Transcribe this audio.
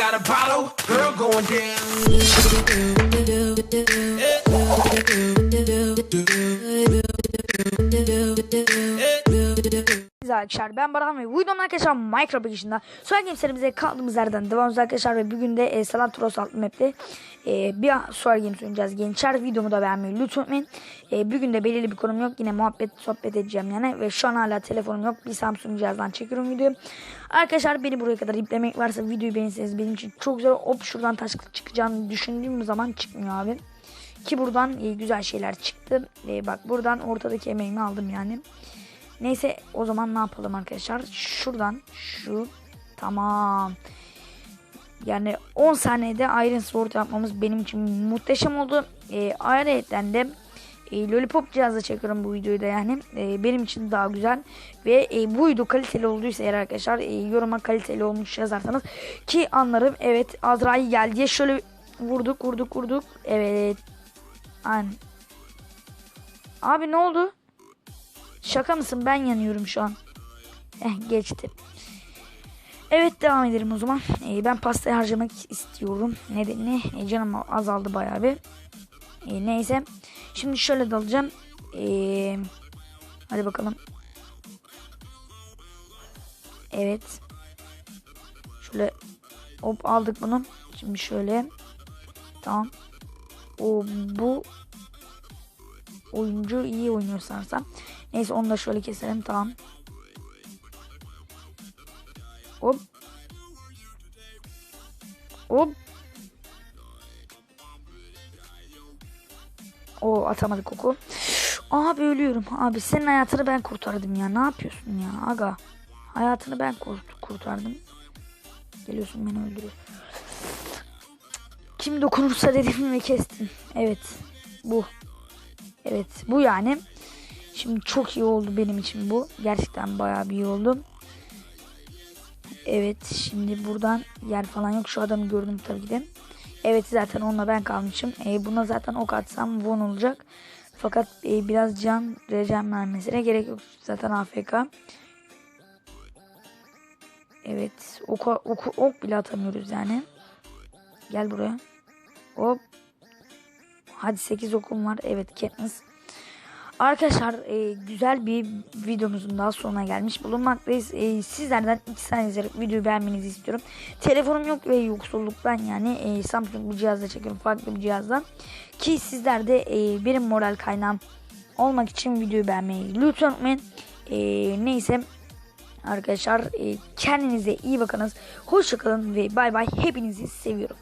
got a bottle, girl going down. Merhaba arkadaşlar. Ben Baran ve videomda arkadaşlar Minecraft bakışında Sonra Games'lerimize kaldığımız yerden devam ediyoruz arkadaşlar. Ve bugün de e, Salatros adlı map'te e, bir Solar Games oynayacağız gençler. Videomu da beğenmeyi lütfen unutmayın e, Bugün de belirli bir konum yok. Yine muhabbet sohbet edeceğim yani. Ve şu an hala telefonum yok. Bir Samsung cihazdan çekiyorum videoyu. Arkadaşlar beni buraya kadar iplemek varsa videoyu beğenirseniz benim için çok güzel. Hop şuradan taş çıkacağını düşündüğüm zaman çıkmıyor abi. Ki buradan e, güzel şeyler çıktı. E, bak buradan ortadaki emeğimi aldım yani Neyse o zaman ne yapalım arkadaşlar? Şuradan şu tamam. Yani 10 saniyede Iron Sword yapmamız benim için muhteşem oldu. E, ayrıca de e, Lollipop cihazla çekiyorum bu videoyu da yani. E, benim için daha güzel. Ve e, bu video kaliteli olduysa eğer arkadaşlar e, yoruma kaliteli olmuş yazarsanız ki anlarım. Evet Azrail geldi diye şöyle vurduk vurduk vurduk. Evet. An. Abi ne oldu? Şaka mısın? Ben yanıyorum şu an. Eh geçti. Evet devam edelim o zaman. Ee, ben pastayı harcamak istiyorum. Nedeni e, canım azaldı bayağı bir. Ee, neyse. Şimdi şöyle dalacağım. Ee, hadi bakalım. Evet. Şöyle hop aldık bunu. Şimdi şöyle. Tamam. O bu oyuncu iyi oynuyor sanırsam. Neyse onu da şöyle keselim tamam. Hop. Hop. O atamadı koku. Abi ölüyorum. Abi senin hayatını ben kurtardım ya. Ne yapıyorsun ya aga? Hayatını ben kurt kurtardım. Geliyorsun beni öldürüyor. Kim dokunursa dedim ve kestin. Evet. Bu. Evet bu yani. Şimdi çok iyi oldu benim için bu. Gerçekten bayağı bir iyi oldu. Evet şimdi buradan yer falan yok. Şu adamı gördüm tabii ki de. Evet zaten onunla ben kalmışım. E, buna zaten ok atsam won olacak. Fakat e, biraz can rejim vermesine gerek yok. Zaten AFK. Evet. Ok, ok, ok bile atamıyoruz yani. Gel buraya. Hop. Hadi 8 okum var. Evet Katniss. Arkadaşlar e, güzel bir videomuzun daha sonuna gelmiş bulunmaktayız. E, sizlerden 2 saniye izleyerek videoyu beğenmenizi istiyorum. Telefonum yok ve yoksulluktan yani e, Samsung bir cihazla çekiyorum farklı bir cihazdan. Ki sizler de e, benim moral kaynağım olmak için videoyu beğenmeyi lütfen unutmayın. E, neyse arkadaşlar e, kendinize iyi bakınız. Hoşçakalın ve bay bay. Hepinizi seviyorum.